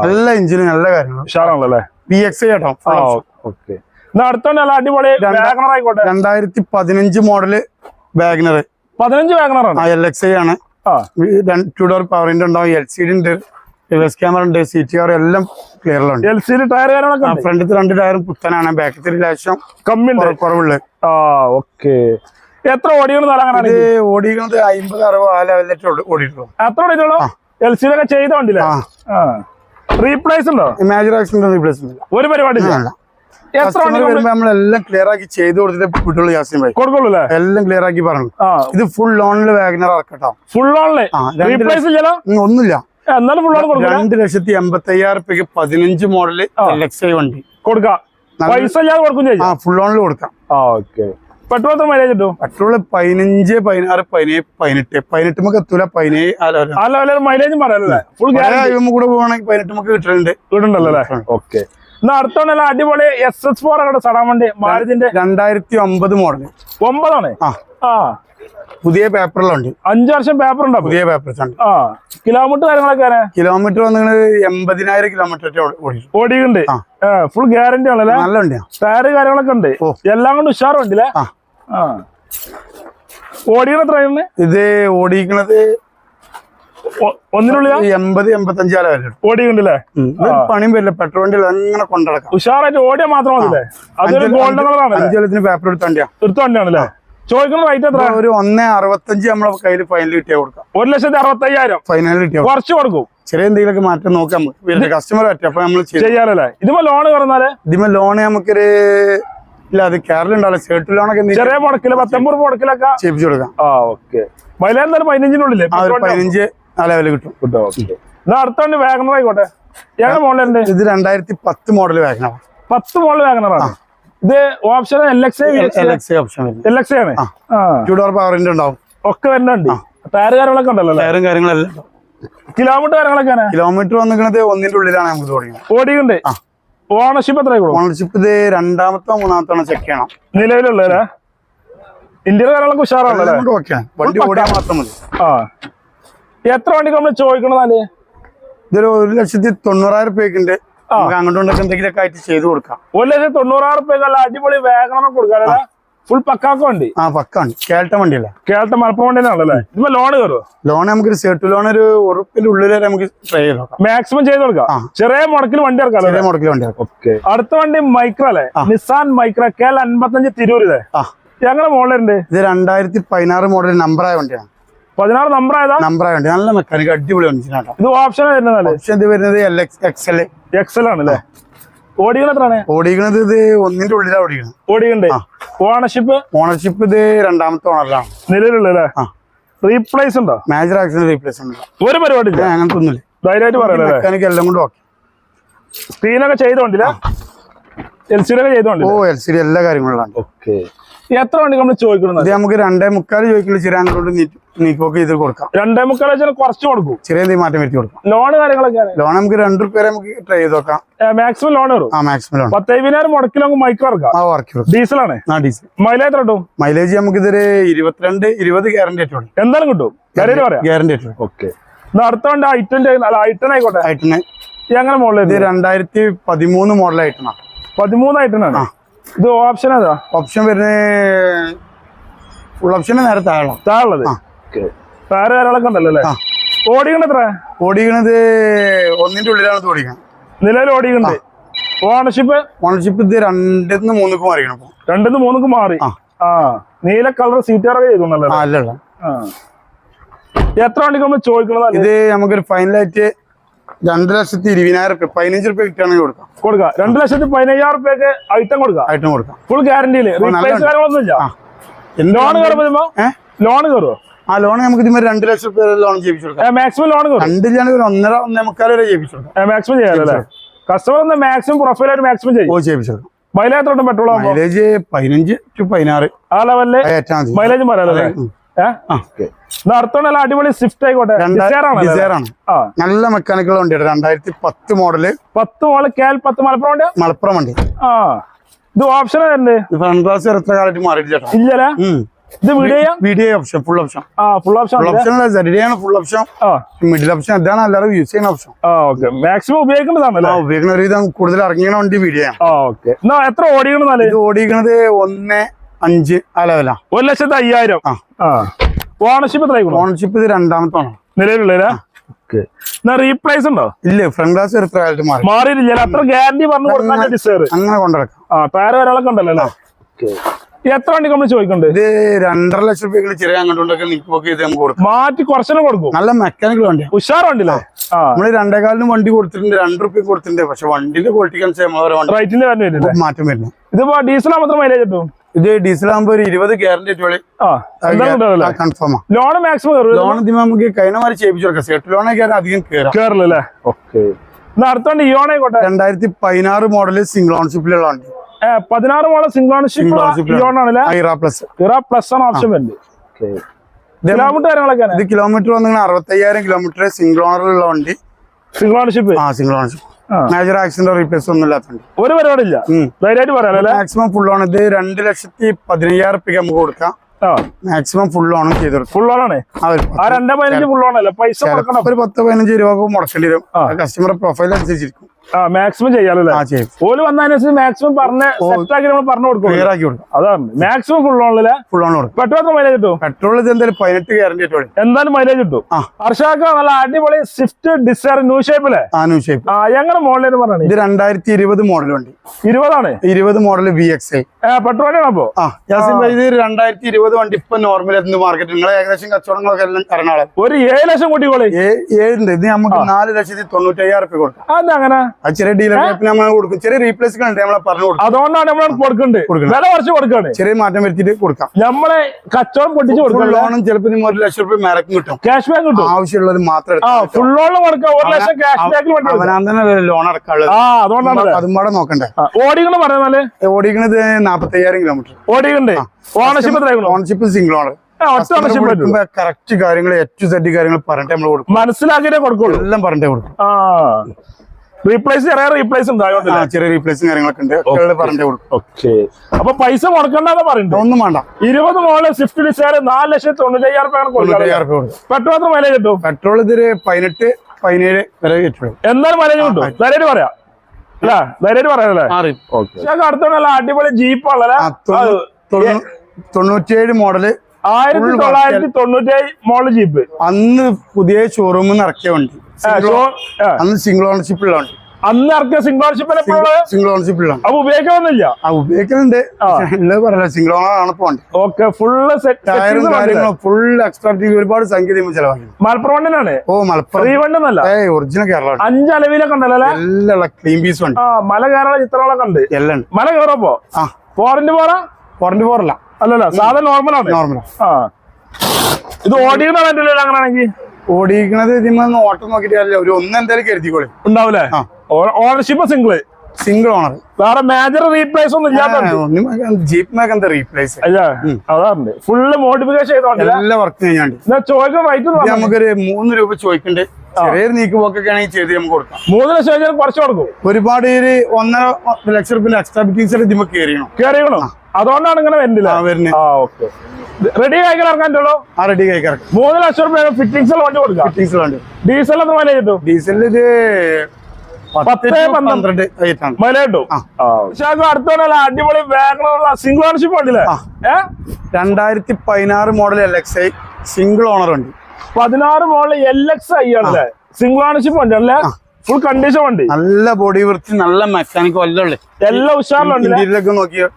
നല്ല എഞ്ചിന് നല്ല കാര്യങ്ങൾ ഉഷാറാണല്ലോ അല്ലേ? ബി എക്സ് ഐ കേട്ടോ ആ ഓക്കെ അടുത്തോണ്ട് നല്ല അടിപൊളി വാഗണർ ആയിക്കോട്ടെ. രണ്ടായിരത്തി പതിനഞ്ച് മോഡൽ വാഗ്നർ പതിനഞ്ച് വാഗ്നർ ആണ്. എൽ എക്സ് ഐ ആണ്. ടു ഡോർ പവറിന്റെ ഉണ്ടാവും എൽ സി ഡി ഉണ്ട്. റിവേഴ്സ് ക്യാമറ ഉണ്ട് സി ടി ആർ എല്ലാം ക്ലിയറിലുണ്ട് എൽ സിയിൽ ടയർ കാര്യങ്ങളൊക്കെ ഫ്രണ്ടിൽ രണ്ട് ടയറും പുത്തനാണ് ബാക്കിൽ ലാശം കമ്മി ഉണ്ട് കുറവുള്ളത് ആ ഓക്കെ എത്ര ഓടികൾ ഓടിക്കുന്നത് അമ്പത് അറുപത് ആ ലെവലിലേക്ക് ഓടിയിട്ടുള്ളൂ. എത്ര ഓടിയിട്ടുള്ളൂ? എൽ സിയിലൊക്കെ ചെയ്ത വണ്ടിയില്ല റീപ്ലേസ് ഉണ്ടോ? മേജർ ആക്സിഡന്റ് റീപ്ലേസ് ഒരു പരിപാടി നമ്മളെല്ലാം ക്ലിയർ ആക്കി ചെയ്ത് കൊടുത്തിട്ട് വിട്ടുള്ളൂ ജാസ്യം ഭായി. കൊടുക്കുള്ളൂ എല്ലാം ക്ലിയർ ആക്കി പറഞ്ഞു. ഇത് ഫുൾ ലോണിൽ വാഗ്നർ ഇറക്കട്ടോ. ഫുൾ റീപ്ലേസ് ഒന്നുമില്ല. എന്നാലും രണ്ട് ലക്ഷത്തി എൺപത്തി അയ്യായിരം റുപ്യക്ക് പതിനഞ്ച് മോഡൽ വണ്ടി കൊടുക്കാം. പൈസ ഇല്ലാതെ കൊടുക്കും ആ ഫുൾ ഓണിൽ കൊടുക്കാം. ഓക്കെ പെട്രോൾ എത്ര മൈലേജ് കിട്ടും? പെട്രോൾ പതിനഞ്ച് പതിനാറ് പതിനേഴ് പതിനെട്ട്. പതിനെട്ട് നമുക്ക് എത്തൂല പതിനേഴ് അല്ല, മൈലേജും പറയാനല്ലേ ഫുൾ കൂടെ പോവാണെങ്കിൽ പതിനെട്ട് നമുക്ക് കിട്ടുന്നുണ്ട് കിട്ടുന്നുണ്ടല്ലോ അല്ലേ ഓക്കെ എന്നാ അടുത്തോണ്ടല്ല അടിപൊളി എസ് എസ് ഫോർ ആണ് സടാൻ വണ്ടി മാരുതിന്റെ. രണ്ടായിരത്തി ഒമ്പത് മോഡൽ ഒമ്പതാണ്? ആ. ആ. പുതിയ പേപ്പറിലുണ്ട്. അഞ്ചു വർഷം പേപ്പർ ഉണ്ടോ പുതിയ പേപ്പർസ് ഉണ്ട് ആ കിലോമീറ്റർ കാര്യങ്ങളൊക്കെ കിലോമീറ്റർ വന്നിങ്ങനെ എൺപതിനായിരം കിലോമീറ്റർ ഓടി ഓടിയുണ്ട് ആ. ഫുൾ ഗ്യാരണ്ടി ആണല്ലേ നല്ല വണ്ടിയാ. ടയറ് കാര്യങ്ങളൊക്കെ ഉണ്ട്. എല്ലാം കൊണ്ട് ആ. ഓടിക്കണ എത്രയാണ്? ഇത് ഓടിക്കണത് ഒന്നിനുള്ളിൽ എൺപത് എൺപത്തഞ്ച് കാലം വരെ ഓടിയുണ്ടല്ലേ പണിയും വരില്ല. വണ്ടി അങ്ങനെ കൊണ്ടിടക്കാം ഉഷാറായിട്ട് ഓടിയാൽ മാത്രം മതില്ലേ അതൊരു ഗോൾഡ് കളറാണ് അഞ്ചു കൊല്ലത്തിന് പേപ്പർ എടുത്ത വണ്ടിയാ. എടുത്ത വണ്ടിയാണല്ലേ? ചോദിക്കുന്ന റേറ്റ് എത്ര ഒരു ഒന്നേ അറുപത്തഞ്ച് നമ്മളെ കയ്യിൽ ഫൈനൽ കിട്ടിയാ കൊടുക്കാം. ഒരു ലക്ഷത്തി അറുപത്തയ്യായിരം. ഫൈനൽ കിട്ടിയാ കൊടുക്കാം. കുറച്ച് കൊടുക്കും. ചെറിയ എന്തെങ്കിലുമൊക്കെ മാറ്റം നോക്കാം നമുക്ക്. കസ്റ്റമർ പറ്റും അപ്പൊ നമ്മൾ ചെയ്യാറല്ലേ? ഇതിപ്പോ ലോണ് പറഞ്ഞാൽ? ഇതിപ്പോ ലോൺ നമുക്കൊരു ഇല്ല അത് കേരളം ഉണ്ടാവില്ല. സ്റ്റേറ്റ് ലോണൊക്കെ ചെറിയ മുടക്കിൽ പത്തൊമ്പത് മുടക്കിലൊക്കെ? ചെയ്യിപ്പിച്ചു കൊടുക്കാം. ആ ഓക്കെ ആ ഒരു പതിനഞ്ച് ആ ലെവൽ കിട്ടും. എന്നാ അടുത്ത വണ്ടി വാഗണർ ആയിക്കോട്ടെ. ഏതാ മോഡലുണ്ട് ഇത് രണ്ടായിരത്തി പത്ത് മോഡൽ വാങ്ങണം പത്ത് മോഡൽ വാഗണറാണ് ഇത് option L X L X option L X ആണ്. ഡോർ പവറിന്റെ ഉണ്ടാവും. ഒക്കെ വരുന്നുണ്ട്. ടയർ കാര്യങ്ങളൊക്കെ ഉണ്ടല്ലോ ടയറും കാര്യങ്ങളെല്ലാം. കിലോമീറ്റർ കാര്യങ്ങളൊക്കെ കിലോമീറ്റർ വന്നിരിക്കുന്നത് ഒന്നിന്റെ ഉള്ളിലാണ് നമുക്ക് തുടങ്ങിയത് ഓടിയുണ്ട്. ഓണർഷിപ്പ് എത്ര ഓണർഷിപ്പ് ഇത് രണ്ടാമത്തെ മൂന്നാമത്തെ ചെക്ക് ചെയ്യണം. നിലവിലുള്ള ഇന്ത്യയിലെ കാര്യങ്ങളൊക്കെ ഉഷാറാണല്ലോ വണ്ടി ഓടിയാൽ മാത്രം മതി. ആ. എത്ര വണ്ടിക്ക് നമ്മൾ ചോദിക്കണതാൽ ഇതൊരു ഒരു ലക്ഷത്തി തൊണ്ണൂറായിരം രൂപയ്ക്കുണ്ട് നമുക്ക് അങ്ങോട്ടും ഇങ്ങോട്ടും എന്തെങ്കിലുമൊക്കെ ആയിട്ട് ചെയ്ത് കൊടുക്കാം. ഒരു ലക്ഷം തൊണ്ണൂറായിരം റുപ്യക്കല്ല അടിപൊളി വേഗം കൊടുക്കാല്ലേ ഫുൾ പക്കാക്ക വണ്ടി. ആ പക്കാണ് കേട്ട വണ്ടിയല്ല? കേരളത്തെ മലപ്പുറം വണ്ടി തന്നെയാണല്ലേ ഇതിപ്പോ ലോൺ കയറുമോ ലോൺ നമുക്ക് സെർട്ട് ലോൺ ഒരു ഉറപ്പിനുള്ളിൽ നമുക്ക് ട്രൈ ചെയ്ത് മാക്സിമം ചെയ്ത് കൊടുക്കാം. ചെറിയ മുടക്കിൽ വണ്ടി ഇറക്കാം ചെറിയ മുടക്കിൽ വണ്ടി ഇറക്കാം അടുത്ത വണ്ടി മൈക്ര അല്ലേ? നിസാൻ മൈക്ര കേൾ അൻപത്തഞ്ച് തിരൂരിലെ ആ. ഞങ്ങളുടെ മോഡലുണ്ട് ഇത് രണ്ടായിരത്തി പതിനാറ് മോഡൽ നമ്പറായ വണ്ടിയാണ്. പതിനാറ് നമ്പർ ആയതാ? നമ്പർ ആയതുകൊണ്ട് നല്ല മെക്കാനിക് അടിപൊളി ഇത് ഓപ്ഷൻ വരുന്നത് ഓപ്ഷൻ ഇത് വരുന്നത് എൽ എക്സ് എക്സൽ എക്സൽ ആണ് അല്ലേ? ഓടികൾ എത്രയാണ് ഓടിക്കണത് ഇത് ഒന്നിന്റെ ഉള്ളിലാണ് ഓടിക്കണത്. ഓടിക്കണ്ടേ. ഓണർഷിപ്പ് ഓണർഷിപ്പ് ഇത് രണ്ടാമത്തെ ഓണറിലാണ് നിലവിലുള്ള റീപ്ലേസ് ഉണ്ടോ? മേജർ ആക്സിഡന്റ് റീപ്ലേസ് ഉണ്ട്. ഒരു പരിപാടി ഇല്ല അങ്ങനത്തെ ഒന്നുമില്ല. ധൈര്യമായിട്ട് പറയാം മെക്കാനിക് എല്ലാം കൊണ്ട് ഓക്കെ. സ്ക്രീനൊക്കെ ചെയ്തോണ്ടില്ല? എൽ സിയിലൊക്കെ ഓ ചെയ്തോണ്ടില്ല? എൽ സി ഡി എല്ലാ കാര്യങ്ങളിലാണ് ഓക്കെ എത്ര വണ്ടി നമ്മൾ ചോദിക്കുന്നത് നമുക്ക് രണ്ടേ മുക്കാൽ ചോദിക്കുന്നത് ചെറിയ അങ്ങോട്ട് നീക്കോക്ക് ചെയ്ത് കൊടുക്കാം. രണ്ടേ മുക്കാൽ വെച്ചാൽ കുറച്ച് കൊടുക്കും. ചെറിയ എന്തെങ്കിലും മാറ്റം വരുത്തി കൊടുക്കാം. ലോൺ കാര്യങ്ങളൊക്കെ ലോൺ നമുക്ക് രണ്ട് റുപ്യ നമുക്ക് ട്രൈ ചെയ്ത് നോക്കാം. മാക്സിമം ലോൺ വരും. ആ മാക്സിമം ലോൺ പത്തയ്യായിരം മുടക്കിലോ മൈക്ക് ഇറക്കാം ആ വർക്ക് കൊടുക്കാം. ഡീസലാണ് ആ ഡീസൽ മൈലേജ് എത്ര കിട്ടും? മൈലേജ് നമുക്ക് ഇതൊരു ഇരുപത്തിരണ്ട് ഇരുപത് ഗ്യാരണ്ടി ആയിട്ടുണ്ട് എന്തായാലും കിട്ടും. ഗ്യാരണ്ടി ആയിട്ടുണ്ട് ഓക്കെ അടുത്ത വണ്ടി ഐറ്റൻ ഐറ്റൻ ആയിക്കോട്ടെ. ഐറ്റൻ എങ്ങനെ മോഡൽ രണ്ടായിരത്തി പതിമൂന്ന് മോഡലായിട്ടാണ് പതിമൂന്ന് ഐറ്റനാണ് ഇത് ഓപ്ഷൻ ഏതാ? ഓപ്ഷൻ വരുന്നത് ഫുൾ ഓപ്ഷൻ നേരെ താഴെ താഴെ. താര കാര്യങ്ങളൊക്കെ ഉണ്ടല്ലോ അല്ലേ? ഓടിക്കണത് എത്ര ഓടിക്കണത് ഒന്നിന്റെ ഉള്ളിലാണ് ഓടിക്കണം നിലവിൽ ഓടിക്കണത്. ഓണർഷിപ്പ് ഓണർഷിപ്പ് ഇത് രണ്ടിന്ന് മൂന്നിക്ക് മാറിക്കണം രണ്ടിന്ന് മൂന്നു മാറി. ആ. നീല കളർ സീറ്റാറൊക്കെ ചെയ്തോണ്ടല്ലോ അല്ലല്ലോ. അല്ലല്ല എത്ര വണ്ടിക്ക് നമ്മൾ ചോദിക്കണത്? ഇത് നമുക്കൊരു ഫൈനലായിട്ട് രണ്ട് ലക്ഷത്തി ഇരുപതിനായിരം റുപ്യ പതിനഞ്ച് റുപ്യ കിട്ടുകയാണെങ്കിൽ കൊടുക്കാം. കൊടുക്കാം. രണ്ട് ലക്ഷത്തി പതിനയ്യായിരം റുപ്യക്ക് ഐറ്റം കൊടുക്കാം. ഐറ്റം കൊടുക്കാം. ഫുൾ ഗ്യാരണ്ടിയിൽ ലോൺ കയറുമ്പോ ലോൺ കയറുമോ ആ. ലോൺ നമുക്ക് ഇതുമാതിരി രണ്ട് ലക്ഷം റുപ്യ ലോൺ ചെയ്യിച്ചു കൊടുക്കാം. മാക്സിമം ലോൺ രണ്ടു രണ്ടില്ലാണ്ട് ഒന്നര ഒന്നേ മുക്കാൽ വരെ ചെയ്യിച്ചു കൊടുക്കാം. മാക്സിമം ചെയ്യാനല്ലേ കസ്റ്റമർ ഒന്ന് മാക്സിമം പ്രൊഫൈലായിട്ട് മാക്സിമം ചെയ്യും. ഓ ചെയ്യിപ്പിച്ചു കൊടുക്കാം. മൈലേജ് പെട്രോൾ മൈലേജ് പതിനഞ്ച് ടു പതിനാറ്. ആ ലെവലിൽ മൈലേജും ആ അടുത്തോണ്ടല്ല അടിപൊളി സ്വിഫ്റ്റ് ആയിക്കോട്ടെ. ആ. നല്ല മെക്കാനിക്കൽ വണ്ടിയാണ് രണ്ടായിരത്തി പത്ത് മോഡൽ പത്ത് മോഡൽ കേൽ പത്ത് മലപ്പുറം വണ്ടി? മലപ്പുറം വണ്ടി. ആ. ഇത് ഓപ്ഷൻ വരുന്നത് ഫ്രണ്ട് ക്ലാസ് എത്ര കാലത്ത് മാറിയിട്ട് ചേട്ടാ ഇല്ലല്ലേ. ഇത് വീഡിയോ ഓപ്ഷൻ ഫുൾ ഓപ്ഷൻ ആ ഫുൾ ഓപ്ഷൻ ഫുൾ ഓപ്ഷൻ അല്ല ആണ് ഫുൾ ഓപ്ഷൻ ആ. മിഡിൽ ഓപ്ഷൻ അതാണ് എല്ലാവരും യൂസ് ചെയ്യുന്ന ഓപ്ഷൻ ആ ഓക്കെ മാക്സിമം ആ ഉപയോഗിക്കേണ്ടതാണല്ലേ ഉപയോഗിക്കുന്ന ഒരു വിധം കൂടുതൽ ഇറങ്ങിയ വണ്ടി വീഡിയോ ആണ് ആ ഓക്കെ എന്നാ എത്ര ഓടിക്കണത് ഇത് ഓടിക്കണത് ഒന്ന് അഞ്ച് ആ ലെവലാ ഒരു ലക്ഷത്തി അയ്യായിരം. ഓണർഷിപ്പ് എത്ര ഓണർഷിപ്പ് ഇത് രണ്ടാമത്തെ നിലവിലുള്ള റീപ്ലേസ് ഉണ്ടോ? ഇല്ല ഫ്രണ്ട് ഗ്ലാസ് എത്ര കാലത്ത് മാറി. മാറിയിട്ടില്ല. അത്ര ഗ്യാരണ്ടി പറഞ്ഞു കൊടുക്കാൻ സാർ അങ്ങനെ കൊണ്ടിറക്കാം ആ ടയർ വരാളൊക്കെ ഉണ്ടല്ലോ അല്ലേ? എത്ര വണ്ടി നമ്മൾ ചോദിക്കുന്നുണ്ട്? ഇത് രണ്ടര ലക്ഷം ചെറിയ അങ്ങോട്ടൊക്കെ ചെയ്ത് നമുക്ക് കൊടുക്കാം. മാറ്റി കുറച്ചിനും കൊടുക്കും. നല്ല മെക്കാനിക്കൽ വണ്ടി ഉഷാർ വണ്ടില്ലേ ആ. നമ്മൾ രണ്ടേകാലിന് വണ്ടി കൊടുത്തിട്ടുണ്ട് രണ്ട് റുപ്യ കൊടുത്തിട്ടുണ്ട്. പക്ഷെ വണ്ടിന്റെ ക്വാളിറ്റിക്ക് അനുസരിച്ച് മാറ്റം വരുന്നു. ഇതിപ്പോ ഡീസൽ മാത്രം മൈലേജ് കിട്ടും? ഇത് ഡീസൽ ആകുമ്പോ ഒരു ഇരുപത് guarantee confirm loan maximum loan നമുക്ക് കഴിഞ്ഞ മാറി ചെയ്യിപ്പിച്ചു കൊടുക്കാം. സെറ്റ് അധികം കയറാം കേറില്ലല്ലേ ഓക്കെ. ഇയോൺ ആയിക്കോട്ടെ. രണ്ടായിരത്തി പതിനാറ് മോഡൽ സിംഗിൾ ഓൺഷിപ്പിലുള്ള വണ്ടി. പതിനാറ് മോഡൽ സിംഗിൾ ഓൺഷിപ്പ്. ഇയോൺ ആണല്ലേ? ഐറ പ്ലസ് ഇറ പ്ലസ് ആണ് ഓപ്ഷൻ വരുന്നത്. കിലോമീറ്റർ കാര്യങ്ങളൊക്കെ ഇത് കിലോമീറ്റർ അറുപത്തയ്യായിരം കിലോമീറ്റർ സിംഗിൾ ഓണറിലുള്ള വണ്ടി. സിംഗിൾ ഓൺഷിപ്പ് ആ സിംഗിൾ ഓണർഷിപ്പ് ആ. മേജർ ആക്സിഡന്റ് റീപ്ലേസ് ഒന്നും ഇല്ലാത്തത് ഒരു പരിപാടിയില്ല. ധൈര്യമായിട്ട് പറയാം മാക്സിമം ഫുൾ ഓൺ ഇത് രണ്ട് ലക്ഷത്തി പതിനയ്യായിരം റുപ്യക്ക് നമുക്ക് കൊടുക്കാം. മാക്സിമം ഫുൾ ഓൺ ചെയ്തു ഫുൾ ഓൺ ആണ്? ഒരു പതിനഞ്ച് ഫുൾ ഓൺ അല്ലേ? പൈസ കൊടുക്കണം. ഒരു പത്ത് പതിനഞ്ച് രൂപ മുടക്കേണ്ടി വരും. കസ്റ്റമർ പ്രൊഫൈൽ അനുസരിച്ചിരിക്കും. മാക്സിമം ചെയ്യാലല്ലേ? ആ ചെയ്യും. ഓൽ വന്നതിനനുസരിച്ച് മാക്സിമം പറഞ്ഞ സെറ്റാക്കി നമ്മൾ പറഞ്ഞു കൊടുക്കും. ക്ലിയർ ആക്കി കൊടുക്കാം. അതാണ്. മാക്സിമം ഫുൾ ഓണിൽ ഫുൾ ഓൺ കൊടുക്കും. പെട്രോൾ എത്ര മൈലേജ് കിട്ടും? പെട്രോൾ എന്തായാലും പതിനെട്ട് ഗ്യാരണ്ടി എന്തായാലും മൈലേജ് കിട്ടും. ഹർഷാക്ക് നല്ല അടിപൊളി സ്വിഫ്റ്റ് ഡിസയർ ന്യൂ ഷേപ്പിലെ ന്യൂ ഷേപ്പ് ആ എങ്ങനെ മോഡലേന്ന് പറഞ്ഞാണ്? ഇത് രണ്ടായിരത്തി ഇരുപത് മോഡൽ വണ്ടി. ഇരുപതാണ്? ഇരുപത് model V X I petrol ആ ഇത് രണ്ടായിരത്തി ഇരുപത് വണ്ടി ഇപ്പൊ നോർമൽ എത്തുന്ന മാർക്കറ്റ് നിങ്ങൾ ഏകദേശം കച്ചവടങ്ങളൊക്കെ എല്ലാം എറണാകുളം ഒരു ഏഴ് ലക്ഷം കൂട്ടിക്കോളി. ഏഴുണ്ട്. ഇത് നമുക്ക് നാല് ലക്ഷത്തി തൊണ്ണൂറ്റി അയ്യായിരം റുപ്യ കൊടുക്കാം അതങ്ങനെ ചെറിയ ഡീലർ ടൈപ്പിന് നമ്മൾ കൊടുക്കും. ചെറിയ റീപ്ലേസ് നമ്മളെ പറഞ്ഞു കൊടുക്കും. അതുകൊണ്ടാണ് നമ്മൾ കൊടുക്കുന്നുണ്ട് വില കുറച്ച് കൊടുക്കാണ്. ചെറിയ മാറ്റം വരുത്തിയിട്ട് കൊടുക്കാം. നമ്മളെ കച്ചവടം പൊട്ടിച്ച് ഫുൾ കൊടുക്കണം ലോണും ചിലപ്പോൾ ഒരു ലക്ഷം രൂപ മേരക്കും കിട്ടും. ക്യാഷ് ബാക്ക് കിട്ടും. ആവശ്യമുള്ളത് മാത്രം ഫുൾ ലോണിൽ കൊടുക്കാം. ഒരു ലക്ഷം ക്യാഷ് ബാക്കിൽ വണ്ടി തന്നെ ലോൺ അടക്കാനുള്ളത്. ആ അതുകൊണ്ടാണ് അതും കൂടെ നോക്കണ്ടേ. ഓടിക്കണ പറയുന്നാൽ ഓടിക്കണത് നാപ്പത്തി അയ്യായിരം kilometre ഓടിക്കണ്ടേ ownership ownership single owner correct കാര്യങ്ങൾ സെറ്റ് കാര്യങ്ങൾ പറഞ്ഞിട്ട് നമ്മൾ കൊടുക്കും. മനസ്സിലാക്കിയിട്ടേ കൊടുക്കുള്ളൂ. എല്ലാം പറഞ്ഞിട്ടേ കൊടുക്കും. റീപ്ലേസ് ചെറിയ റീപ്ലേസ് ചെറിയ റീപ്ലേസും കാര്യങ്ങളൊക്കെ ഉണ്ട്. ഓക്കെ അപ്പൊ പൈസ മുടക്കണ്ടെന്ന് പറയുന്നുണ്ട് ഒന്നും വേണ്ട. ഇരുപത് മോൾ സ്വിഫ്റ്റ് ഡിസൈർ നാല് ലക്ഷത്തി തൊണ്ണൂറ്റയ്യായിരം രൂപ പെട്രോൾ എത്ര മൈലേജ് കിട്ടും? പെട്രോൾ ഇതിൽ പതിനെട്ട് പതിനേഴ് വരെ കിട്ടും. എന്നാലും മൈലേജ് കിട്ടും. ധൈര്യമായിട്ട് പറയാം. അല്ലേ? ധൈര്യമായിട്ട് പറയാനല്ലേ ആറ് പക്ഷേ അടുത്ത നല്ല അടിപൊളി ജീപ്പ് ഉള്ളല്ലേ? ആ, തൊണ്ണൂ- തൊണ്ണൂ- തൊണ്ണൂറ്റിയേഴ് മോഡൽ ആയിരത്തി തൊള്ളായിരത്തി തൊണ്ണൂറ്റേഴ് മോൾ ജീപ്പ്. അന്ന് പുതിയ ഷോറൂമിൽ നിന്ന് ഇറക്കിയ വണ്ടി. അന്ന് സിംഗിൾ ഓണർഷിപ്പ് ഉള്ള വണ്ടി. അന്ന് ഇറക്കിയ സിംഗിൾഷിപ്പിനെ സിംഗിൾ ഓണർഷിപ്പ് ഉള്ള അപ്പൊ ഉപയോഗിക്കാവുന്നില്ല ഉപയോഗിക്കലുണ്ട്. ഉള്ളത് പറയല സിംഗിൾ ഓണർ ആണ് ഇപ്പൊ വണ്ടി. ഓക്കെ ഫുള്ള് ടയറും സെറ്റ് കാര്യങ്ങളും ഫുൾ എക്സ്ട്രാ ഒരുപാട് സംഖ്യ ചെലവാക്കി. മലപ്പുറം വണ്ടിനാണ് ഓ മലപ്പുറം. ഏ ഒറിജിനൽ കേരള അഞ്ച് അലവിലൊക്കെ ഉണ്ടല്ലോ എല്ലാം ക്ലീൻ പീസ് ഉണ്ട് മല കയറാൻ ചിത്രങ്ങളൊക്കെ ഉണ്ട്. എല്ലാം മല കയറപ്പോ ആ. ഫോറിന്റെ പോറാ ഫോറിന്റെ ഫോറല്ല അല്ലല്ല സാധനം നോർമൽ ആണ്. നോർമൽ ആ. ഇത് ഓടിക്കുന്ന വേണ്ടല്ലോ അങ്ങനെയാണെങ്കിൽ ഓടിക്കുന്നത് ഇതിന്ന് ഓട്ടം കാര്യമില്ല. ഒരു ഒന്ന് എന്തായാലും കരുതിക്കോളി. ഉണ്ടാവില്ലേ ഓണർഷിപ്പ് സിംഗിൾ സിംഗിൾ ഓണർ വേറെ മേജർ റീപ്ലേസ് ഒന്നും ഇല്ലാത്ത ജീപ്പിനൊക്കെ എന്താ റീപ്ലേസ് അല്ല അതാറുണ്ട്. ഫുള്ള് മോഡിഫിക്കേഷൻ ചെയ്തോണ്ട് എല്ലാ വർക്ക് ചെയ്യാണ്ട് ചോദിക്കുന്ന റേറ്റ് നമുക്കൊരു മൂന്ന് രൂപ ചോദിക്കണ്ട്. ചെറിയ നീക്ക് പോക്കൊക്കെ ആണെങ്കിൽ ചെയ്ത് നമുക്ക് കൊടുക്കാം. മൂന്ന് ലക്ഷം കുറച്ച് കൊടുക്കും. ഒരുപാട് ഒരു ഒന്നര ലക്ഷം റുപ്യ എക്സ്ട്രാ ബിറ്റിങ്സ് ഇതിമ്മ കയറിയണം കയറിയണോ അതുകൊണ്ടാണ് ഇങ്ങനെ വരുന്നില്ല? ആ ഓക്കെ. റെഡി കൈകൾ ഇറക്കാനുള്ളൂ ആ റെഡി കഴിക്കാം മൂന്ന് ലക്ഷം രൂപ ഫിറ്റിംഗ്സ് വണ്ടി കൊടുക്കാം. ഫിറ്റിംഗ്സ് വണ്ടി. ഡീസൽ എത്ര മൈലേജ് കിട്ടും? ഡീസലിൽ ഇത് അടിപൊളി സിംഗിൾ ഓണർഷിപ്പ് രണ്ടായിരത്തി പതിനാറ് model L X I single owner ഉണ്ട് പതിനാറ് മോഡൽ എൽ എക്സ് ഐ ആണല്ലേ? സിംഗിൾ ഓണർഷിപ്പ് ഉണ്ട് അല്ലേ? ഫുൾ കണ്ടീഷൻ ഉണ്ട് നല്ല ബോഡി വൃത്തി നല്ല മെക്കാനിക്കും എല്ലാം ഉള്ളത് എല്ലാം ഉഷാറിലുണ്ട്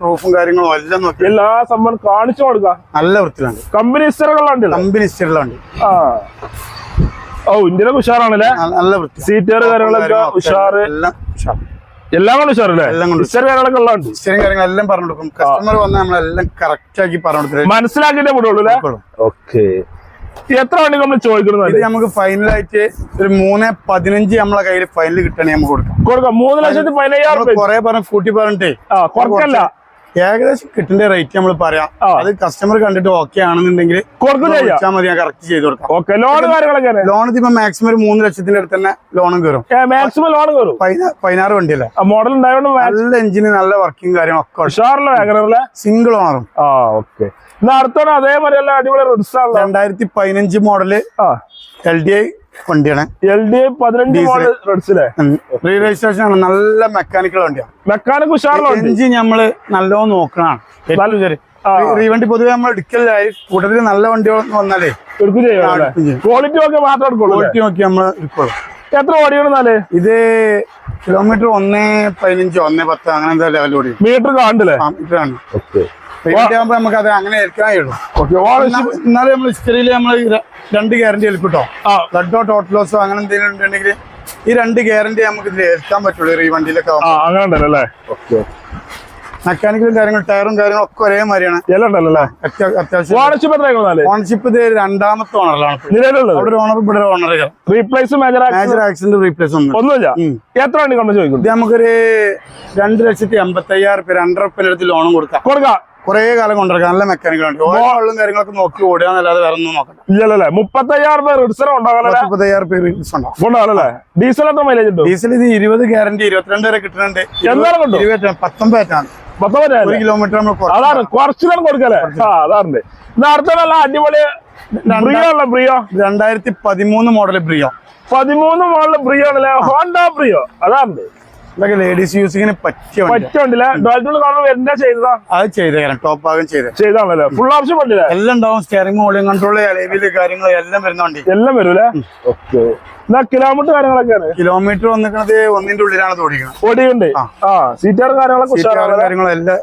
റൂഫും കാര്യങ്ങളും എല്ലാം നോക്കി. എല്ലാ സംഭവം കാണിച്ചു കൊടുക്കാം. നല്ല വൃത്തിയിലുണ്ട് കമ്പനി ഇസ്റ്ററുകളുണ്ട് കമ്പനി ഇസ്റ്ററുകളുണ്ട് ഓ ഇന്ത്യയിലൊക്കെ ഉഷാറാണല്ലേ? നല്ല വൃത്തി. സീറ്റർ കാര്യങ്ങളൊക്കെ ഉഷാറ്. എല്ലാം ഉഷാർ എല്ലാം കൊണ്ട് ഉഷാറല്ലേ? എല്ലാം കൊണ്ട് ഇസ്റ്റർ കാര്യങ്ങളൊക്കെ ഉള്ള ഇസ്റ്ററും ഇഷ്ടം കാര്യങ്ങളെല്ലാം പറഞ്ഞു കൊടുക്കും. കസ്റ്റമർ വന്നാൽ നമ്മളെല്ലാം കറക്റ്റ് ആക്കി പറഞ്ഞു കൊടുക്കും. മനസ്സിലാക്കിയിട്ടേ വിടുള്ളൂ. ഓക്കെ എത്ര വണ്ടി നമ്മൾ ചോദിക്കുന്നത്? നമുക്ക് ഫൈനലായിട്ട് ഒരു മൂന്ന് പതിനഞ്ച് നമ്മളെ കയ്യിൽ ഫൈനൽ കിട്ടണേ നമുക്ക് കൊടുക്കാം. കൊടുക്കാം. മൂന്ന് ലക്ഷത്തി പതിനയ്യായിരം കൊറേ പറഞ്ഞ് കൂട്ടി പറഞ്ഞിട്ടേ ആ കുറക്കല്ല. ഏകദേശം കിട്ടുന്ന റേറ്റ് നമ്മൾ പറയാം. അത് കസ്റ്റമർ കണ്ടിട്ട് ഓക്കെ ആണെന്നുണ്ടെങ്കിൽ കൊടുക്കും ചെയ്യാം. വിളിച്ചാൽ മതി ഞാൻ കറക്റ്റ് ചെയ്ത് കൊടുക്കാം. ഓക്കെ ലോൺ കാര്യങ്ങളൊക്കെ ലോൺ ഇതിപ്പോ മാക്സിമം ഒരു മൂന്ന് ലക്ഷത്തിന്റെ അടുത്ത് തന്നെ ലോണും കയറും മാക്സിമം ലോൺ കയറും പതിനാ- പതിനാറ് വണ്ടിയല്ലേ? മോഡൽ നല്ല എഞ്ചിന് നല്ല വർക്കിംഗ് കാര്യങ്ങളൊക്കെ ഉഷാറില്ല സിംഗിൾ ഓണറും ആ ഓക്കെ എന്നാ അടുത്തോടെ അതേമാതിരി അടിപൊളി റിഡ്സ് രണ്ടായിരത്തി പതിനഞ്ച് മോഡൽ എൽ ഡി ഐ വണ്ടിയാണ്. എൽ ഡി പതിനഞ്ച് മോഡൽ റിഡ്സിലെ? റീ രജിസ്ട്രേഷൻ ആണ് നല്ല മെക്കാനിക്കൽ വണ്ടിയാണ്. മെക്കാനിക് എഞ്ചിൻ നമ്മൾ നല്ലോണം നോക്കണതാണ്. റീവണ്ടി ശരി. ആ. വണ്ടി പൊതുവെ നമ്മൾ എടുക്കലായി കൂട്ടത്തിൽ നല്ല വണ്ടികൾ വന്നാലേ എടുക്കും ക്വാളിറ്റി ഒക്കെ മാത്രം ക്വാളിറ്റി നോക്കി നമ്മൾ എടുക്കുള്ളൂ. എത്ര ഓടിയാണ് ഇത് കിലോമീറ്റർ ഒന്നേ പതിനഞ്ചോ ഒന്നേ പത്ത് അങ്ങനെ എന്താ ലെവൽ ഓടി മീറ്റർ കാണില്ലേ? ഇതാണ് റീവണ്ടി ആകുമ്പോ നമുക്ക് അത് അങ്ങനെ ഓണർഷിപ്പ് എന്നാലും നമ്മൾ ഹിസ്റ്ററിയിൽ നമ്മൾ രണ്ട് ഗ്യാരണ്ടി ഏൽപ്പിട്ടോ? ബ്ലഡോ ടോട്ടലോസോ അങ്ങനെ എന്തെങ്കിലും ഉണ്ടെങ്കിൽ ഈ രണ്ട് ഗ്യാരണ്ടി നമുക്ക് ഇതിൽ ഏൽക്കാൻ പറ്റുള്ളൂ ഈ വണ്ടിയിലൊക്കെ അങ്ങനെ ഉണ്ടല്ലോ അല്ലേ? ഓക്കെ മെക്കാനിക്കലും കാര്യങ്ങളും ടയറും കാര്യങ്ങളും ഒക്കെ ഒരേ മാതിരിയാണ്. ഓണർഷിപ്പ് ഇത് രണ്ടാമത്തെ ഓണറിലാണ് ഓണർ ഇവിടെ owner replace major accident replace ഒന്നും ഒന്നുമില്ല. എത്ര വണ്ടി കൊണ്ട് ചോദിക്കും നമുക്കൊരു രണ്ട് ലക്ഷത്തി എൺപത്തി അയ്യായിരം പേര് രണ്ടര ലോണും കൊടുക്കാം. കൊടുക്കാം. കുറേ കാലം കൊണ്ടിരിക്കാം നല്ല മെക്കാനിക്കുണ്ട് ഓരോ കാര്യങ്ങളൊക്കെ നോക്കി ഓടുക എന്നല്ലാതെ വേറെ ഒന്നും നോക്കണ്ട. ഇല്ലല്ലേ മുപ്പത്തയ്യായിരം പേര് റിഡ്സർ പത്ത് മുപ്പത്തയ്യായിരം പേര് കൊണ്ടാവല്ലേ ഡീസൽ എത്ര മൈലേജ് ഉണ്ട് ഡീസൽ ഇത് ഇരുപത് ഗ്യാരണ്ടി ഇരുപത്തിരണ്ട് വരെ കിട്ടുന്നുണ്ട്? ഇരുപത്തി പത്തൊമ്പതാണ് ഒരു പത്തൊമ്പതിനായിരം കിലോമീറ്റർ നമ്മൾ അതാണ് കുറച്ച്. കൊടുക്കല്ലേ ആ അതാണ്. അടുത്ത നല്ല അടിപൊളി ബ്രിയോ ഉള്ള ബ്രിയോ രണ്ടായിരത്തി പതിമൂന്ന് മോഡൽ ബ്രിയോ പതിമൂന്ന് മോഡൽ ബ്രിയോ ആണല്ലേ? ഹോണ്ട ബ്രിയോ അതാണ്. ഇതൊക്കെ ലേഡീസ് യൂസിങ്ങിന് പറ്റിയ വണ്ടി പറ്റുണ്ടല്ലേ ഡോൾഫിൽ കാണുമ്പോൾ എന്താ ചെയ്തതാ? അത് ചെയ്തേക്കാം ടോപ്പ് ഭാഗം ചെയ്തേ. ചെയ്താണല്ലേ? ഫുൾ ഓപ്ഷൻ പറ്റില്ല എല്ലാം ഉണ്ടാവും. സ്റ്റിയറിംഗ് വോളിയം കൺട്രോൾ അലവിൽ കാര്യങ്ങൾ എല്ലാം എല്ലാം വരൂലേ? ഓക്കെ എന്നാ കിലോമീറ്റർ കാര്യങ്ങളൊക്കെയാണ്. കിലോമീറ്റർ വന്നിരിക്കുന്നത് ഒന്നിന്റെ ഉള്ളിലാണ് ഓടിക്കുന്നത് ഓടിയുണ്ട് ആ. കാര്യങ്ങളൊക്കെ കാര്യങ്ങളും എല്ലാം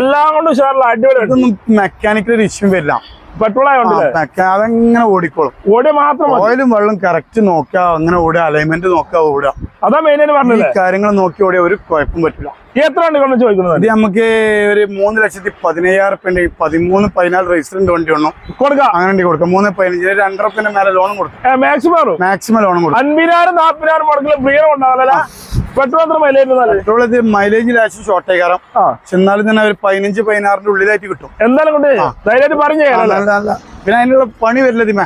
എല്ലാം കൊണ്ടും ഉഷാറില്ല? അടിപൊളി മെക്കാനിക്കൽ ഒരു ഇഷ്യൂ വരില്ല. പെട്രോൾ അതങ്ങനെ ഓടിക്കോളും. ഓടിയ മാത്രം ഓയിലും വെള്ളം കറക്റ്റ് നോക്കുക അങ്ങനെ ഓടുക അലൈൻമെന്റ് നോക്കുക ഓടുക അതാ മെയിൻ ഈ കാര്യങ്ങൾ നോക്കി ഓടിയ ഒരു കുഴപ്പം പറ്റില്ല എത്ര വണ്ടി കൊണ്ട് ചോദിക്കുന്നത്? ഇത് നമുക്ക് ഒരു മൂന്ന് ലക്ഷത്തി പതിനയ്യായിരം റുപ്യന്റെ പതിമൂന്ന് പതിനാല് രജിസ്റ്ററിന്റെ വണ്ടി വേണം കൊടുക്കാം. അങ്ങനെ വണ്ടി കൊടുക്കാം. മൂന്ന് പതിനഞ്ച് രണ്ടര മേലെ ലോണും കൊടുക്കും. മാക്സിമം മാക്സിമം ലോണും കൊടുക്കും. അൻപതിനായിരം നാൽപ്പതിനായിരം മുടക്കിലും പ്രിയം ഉണ്ടാവില്ല പെട്രോൾ പെട്രോൾ ഇത് മൈലേജ് ലാശം ഷോർട്ടേ കാരണം എന്നാലും തന്നെ ഒരു പതിനഞ്ച് പതിനാറിന്റെ ഉള്ളിലായിട്ട് കിട്ടും. എന്തായാലും കൊണ്ട് ധൈര്യമായിട്ട് പറഞ്ഞു പിന്നെ അതിനുള്ള പണി വരില്ല.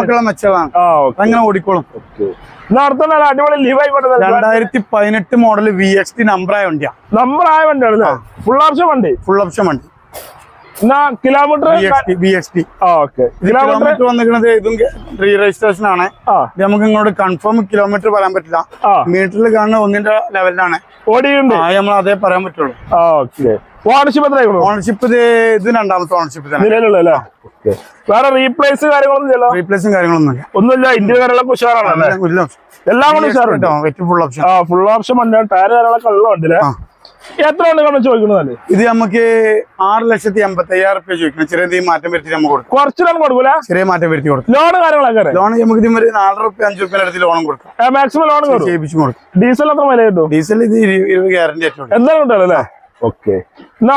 മക്കളെ മെച്ചതാണ് അങ്ങനെ ഓടിക്കോളും. അടിപൊളി രണ്ടായിരത്തി പതിനെട്ട് മോഡൽ വി എക്സ് ടി നമ്പറായ വണ്ടിയാ. നമ്പർ ആയ വണ്ടിയാണ് ഫുൾ ഓപ്ഷൻ വണ്ടി? ഫുൾ ഓപ്ഷൻ വണ്ടി. കിലോമീറ്റർ കിലോമീറ്റർ വന്നിരിക്കുന്നത് ഇതും റീ രജിസ്ട്രേഷൻ ആണ്. നമുക്ക് ഇങ്ങോട്ട് കൺഫേം കിലോമീറ്റർ പറയാൻ പറ്റില്ല. മീറ്ററിൽ കാണുന്ന ഒന്നിന്റെ ലെവലിലാണ് ഓടിയുണ്ട് നമ്മൾ അതേ പറയാൻ പറ്റുള്ളൂ. ഓക്കെ. ഓണർഷിപ്പ് എത്ര ആയിക്കോളൂ ഓണർഷിപ്പ് ഇത് രണ്ടാമത്തെ ഓണർഷിപ്പ് നിലവിലുള്ള വേറെ റീപ്ലേസ് കാര്യങ്ങളൊന്നും ഇല്ലല്ലോ? റീപ്ലേസും കാര്യങ്ങളൊന്നും ഒന്നുമില്ല ഇന്ത്യ കാര്യങ്ങളൊക്കെ ഉഷാറാണല്ലേ എല്ലാം കൂടെ ഉഷാറുണ്ട്. ഫുൾ ഓപ്ഷൻ ആ ഫുൾ ഓപ്ഷൻ വണ്ടിയാണ് ടയർ കാര്യങ്ങളൊക്കെ എത്ര ഉണ്ട് ചോദിക്കുന്നത് ഇത് നമുക്ക് ആറ് ലക്ഷത്തി എൺപത്തി അയ്യായിരം റുപ്യ ചോദിക്കണം. ചെറിയ മാറ്റം വരുത്തി നമുക്ക് കൊടുക്കും. കുറച്ചിലാണ് കൊടുക്കൂല? ചെറിയ മാറ്റം വരുത്തി കൊടുക്കും. ലോൺ കാര്യങ്ങളൊക്കെ ലോൺ നമുക്ക് ഇതിന് ഒരു നാലര റുപ്യ അഞ്ചു റുപ്യ അടുത്ത് ലോൺ കൊടുക്കാം. മാക്സിമം ലോൺ ചെയ്യിപ്പിച്ചു കൊടുക്കും. ഡീസൽ എത്ര വില കിട്ടും? ഡീസൽ ഇത് ഇരുപത് ഗ്യാരണ്ടി ആയിട്ടുണ്ട് എന്തായാലും ഉണ്ടല്ലോ അല്ലേ? ഓക്കെ. എന്നാ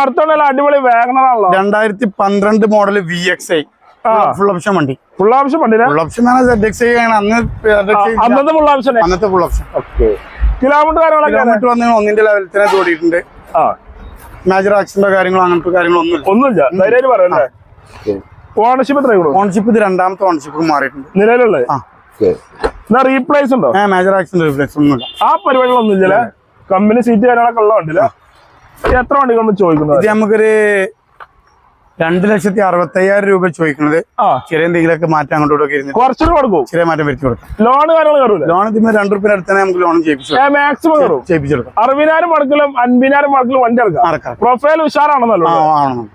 അടിപൊളി വാഗണറാണല്ലോ രണ്ടായിരത്തി പന്ത്രണ്ട് model V X I full option വണ്ടി. ഫുൾ ഓപ്ഷൻ വണ്ടി ഫുൾ ഓപ്ഷൻ. അന്നത്തെ ഫുൾ ഓപ്ഷൻ അന്നത്തെ ഫുൾ ഓപ്ഷൻ ഓക്കെ. കിലോമീറ്റർ കാര്യങ്ങളൊക്കെ കിലോമീറ്റർ വന്ന് ഒന്നിന്റെ ലെവലിൽ തന്നെ ഓടിയിട്ടുണ്ട് മേജർ ആക്സിഡന്റോ കാര്യങ്ങളോ അങ്ങനത്തെ കാര്യങ്ങളൊന്നും ഒന്നുമില്ല. ധൈര്യമായിട്ട് പറയല്ലേ? ഓണർഷിപ്പ് എത്ര ഓൺഷിപ്പ് ഇത് രണ്ടാമത്തെ ഓൺഷിപ്പ് മാറിയിട്ടുണ്ട്. നിലവിലുള്ളത്? എന്നാ റീപ്ലേസ് ഉണ്ടോ? മേജർ ആക്സിഡന്റ് റീപ്ലേസ് ഒന്നുമില്ല. ആ പരിപാടികളൊന്നും ഇല്ലല്ലേ കമ്പനി സീറ്റ് കാര്യങ്ങളൊക്കെ ഉള്ള വണ്ടിയില്ല എത്ര വണ്ടി കൊണ്ട് ചോദിക്കുന്നത്? നമുക്കൊരു രണ്ട് ലക്ഷത്തി അറുപത്തി അയ്യായിരം രൂപ ചോദിക്കുന്നത് ആ. ചെറിയ എന്തെങ്കിലുമൊക്കെ മാറ്റം അങ്ങോട്ടും ഇങ്ങോട്ടും ഇരുന്ന് കുറച്ചുകൂടി കൊടുക്കും. ചെറിയ മാറ്റം വരുത്തി കൊടുക്കും. ലോൺ കാര്യങ്ങൾ ലോൺ ഇതിന് രണ്ട് റുപ്യ അടുത്ത് തന്നെ നമുക്ക് ലോൺ മാക്സിമം ചെയ്യിപ്പിച്ചെടുക്കാം അറുപതിനായിരം മടക്കിലും അൻപതിനായിരം മടക്കിലും വണ്ടി ഇറക്കാം പ്രൊഫൈൽ ഉഷാറാണെന്നല്ലോ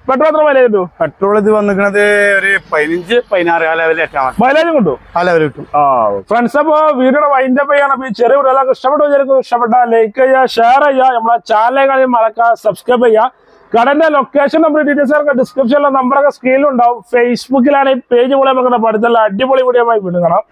പെട്രോൾ എത്ര വില കിട്ടും? പെട്രോൾ ഇത് വന്നിരിക്കുന്നത് ഒരു പതിനഞ്ച് പതിനാറ് ആ ലെവലിൽ മൈലേജും കിട്ടും? ആ ലെവൽ കിട്ടും. ആ ഫ്രണ്ട്സ് അപ്പൊ വീടിന്റെ വൈൻഡ് അപ്പ് ചെയ്യണം ഈ ചെറിയ വീഡിയോ ഇഷ്ടപ്പെട്ടു വിചാരിക്കുന്നു. ഇഷ്ടപ്പെട്ട ലൈക്ക് ചെയ്യുക ഷെയർ ചെയ്യുക. നമ്മളെ ചാനലുകളിൽ മറക്കുക സബ്സ്ക്രൈബ് ചെയ്യുക. കടന്റെ ലൊക്കേഷൻ നമ്പർ ഡീറ്റെയിൽസ് ഒക്കെ ഡിസ്ക്രിപ്ഷനിലെ നമ്പറൊക്കെ സ്ക്രീനിലുണ്ടാവും ഫേസ്ബുക്കിലാണ് ഈ പേജ് പോലെ നമുക്ക് പഠിത്തമുള്ള അടിപൊളി വീഡിയോ വീണ്ടും കാണാം.